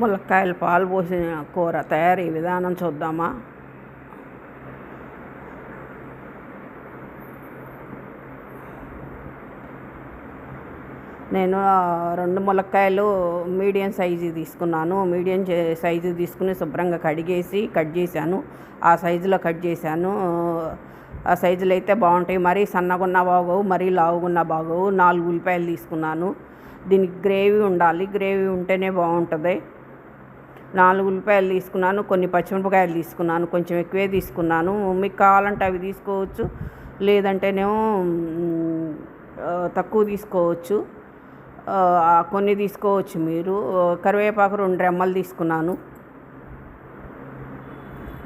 ములక్కాయలు పాలు పోసిన కూర తయారీ విధానం చూద్దామా? నేను రెండు ములక్కాయలు మీడియం సైజు తీసుకున్నాను. మీడియం సైజు తీసుకుని శుభ్రంగా కడిగేసి కట్ చేశాను. ఆ సైజులో కట్ చేశాను. ఆ సైజులో అయితే బాగుంటాయి. మరీ సన్నగున్న బాగోవు మరీ లావుగున్న బాగోవు. నాలుగు ఉల్లిపాయలు తీసుకున్నాను. దీనికి గ్రేవీ ఉండాలి. గ్రేవీ ఉంటేనే బాగుంటుంది. నాలుగు ఉల్లిపాయలు తీసుకున్నాను కొన్ని పచ్చిమిరపకాయలు తీసుకున్నాను కొంచెం ఎక్కువే తీసుకున్నాను. మీకు కావాలంటే అవి తీసుకోవచ్చు లేదంటేనేమో తక్కువ తీసుకోవచ్చు. కొన్ని తీసుకోవచ్చు మీరు. కరివేపాకు రెండు రెమ్మలు తీసుకున్నాను.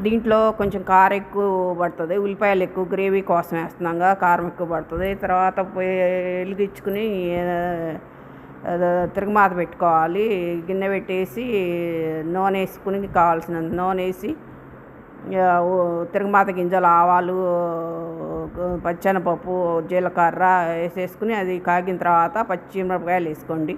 దీంట్లో కొంచెం కారం ఎక్కువ పడుతుంది ఉల్లిపాయలు ఎక్కువ గ్రేవీ కోసం వేస్తున్నాగా కారం ఎక్కువ పడుతుంది. తర్వాత పోయి వెలిగించుకుని తిరగమాత పెట్టుకోవాలి. గిన్నె పెట్టేసి నూనె వేసుకుని కావాల్సినంత నూనె వేసి తిరగమాత గింజలు ఆవాలు పచ్చెనపప్పు జీలకర్ర వేసేసుకుని అది కాగిన తర్వాత పచ్చిమిరపకాయలు వేసుకోండి.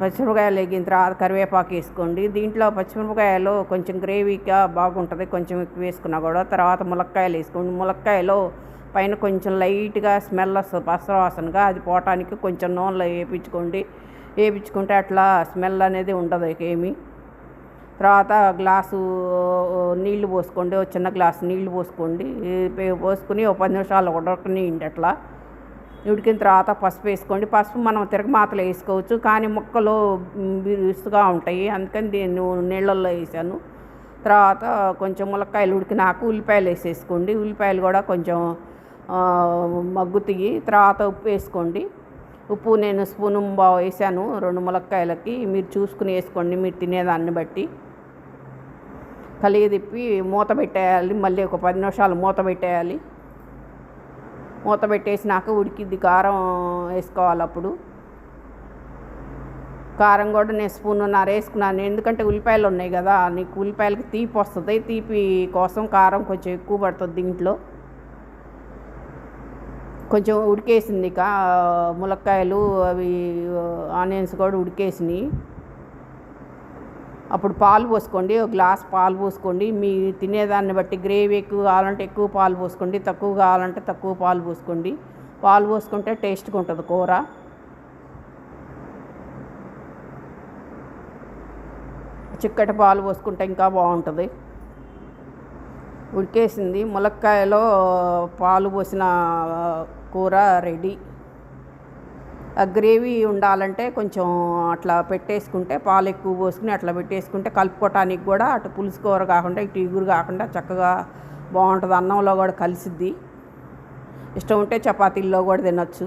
పచ్చిమిరపకాయలు వేగిన తర్వాత కరివేపాకు వేసుకోండి. దీంట్లో పచ్చిమిరపకాయలు కొంచెం గ్రేవీగా బాగుంటుంది. కొంచెం ఎక్కువ వేసుకున్నా కూడా తర్వాత ములక్కాయలు వేసుకోండి. ములక్కాయలో పైన కొంచెం లైట్గా స్మెల్ వస్తుంది. పసరవాసనగా అది పోవటానికి కొంచెం నూనెలో వేయించుకోండి వేయించుకుంటే అట్లా స్మెల్ అనేది ఉండదు ఏమీ. తర్వాత గ్లాసు నీళ్ళు పోసుకోండి. ఒక చిన్న గ్లాసు నీళ్ళు పోసుకోండి. పోసుకుని ఒక పది నిమిషాలు ఉడకనియండి అట్లా. ఉడికిన తర్వాత పసుపు వేసుకోండి. పసుపు మనం తిరగమాతలో వేసుకోవచ్చు. కానీ ముక్కలు బిరుసుగా ఉంటాయి. అందుకని దీన్ని నీళ్ళల్లో వేసాను. తర్వాత కొంచెం ములక్కాయలు ఉడికినాక ఉల్లిపాయలు వేసేసుకోండి. ఉల్లిపాయలు కూడా కొంచెం మగ్గు మగ్గుతాయి తర్వాత ఉప్పు వేసుకోండి. ఉప్పు నేను స్పూను బాగా వేసాను. రెండు ములక్కాయలకి మీరు చూసుకుని వేసుకోండి. మీరు తినేదాన్ని బట్టి కలిగి తిప్పి మూత పెట్టేయాలి. మళ్ళీ ఒక పది నిమిషాలు మూత పెట్టేయాలి. మూత పెట్టేసినాక ఉడికిద్ది కారం వేసుకోవాలి అప్పుడు. కారం కూడా నేను స్పూన్నర వేసుకున్నాను ఎందుకంటే ఉల్లిపాయలు ఉన్నాయి కదా నీకు ఉల్లిపాయలకి తీపి వస్తుంది. తీపి కోసం కారం కొంచెం ఎక్కువ పడుతుంది దీంట్లో. కొంచెం ఉడికేసింది కా ములక్కాయలు అవి ఆనియన్స్ కూడా ఉడికేసినాయి. అప్పుడు పాలు పోసుకోండి ఒక గ్లాస్ పాలు పోసుకోండి. మీ తినేదాన్ని బట్టి గ్రేవీ ఎక్కువ కావాలంటే ఎక్కువ పాలు పోసుకోండి తక్కువ కావాలంటే తక్కువ పాలు పోసుకోండి. పాలు పోసుకుంటే టేస్ట్గా ఉంటుంది కూర. చిక్కటి పాలు పోసుకుంటే ఇంకా బాగుంటుంది. ఉడికేసింది. ములక్కాయలో పాలు పోసిన కూర రెడీ. ఆ గ్రేవీ ఉండాలంటే కొంచెం అట్లా పెట్టేసుకుంటే పాలు ఎక్కువ పోసుకుని అట్లా పెట్టేసుకుంటే కలుపుకోవటానికి కూడా అటు పులుసు కూర కాకుండా ఇటు ఇగురు కాకుండా చక్కగా బాగుంటుంది. అన్నంలో కూడా కలిసిద్ది. ఇష్టం ఉంటే చపాతీల్లో కూడా తినచ్చు.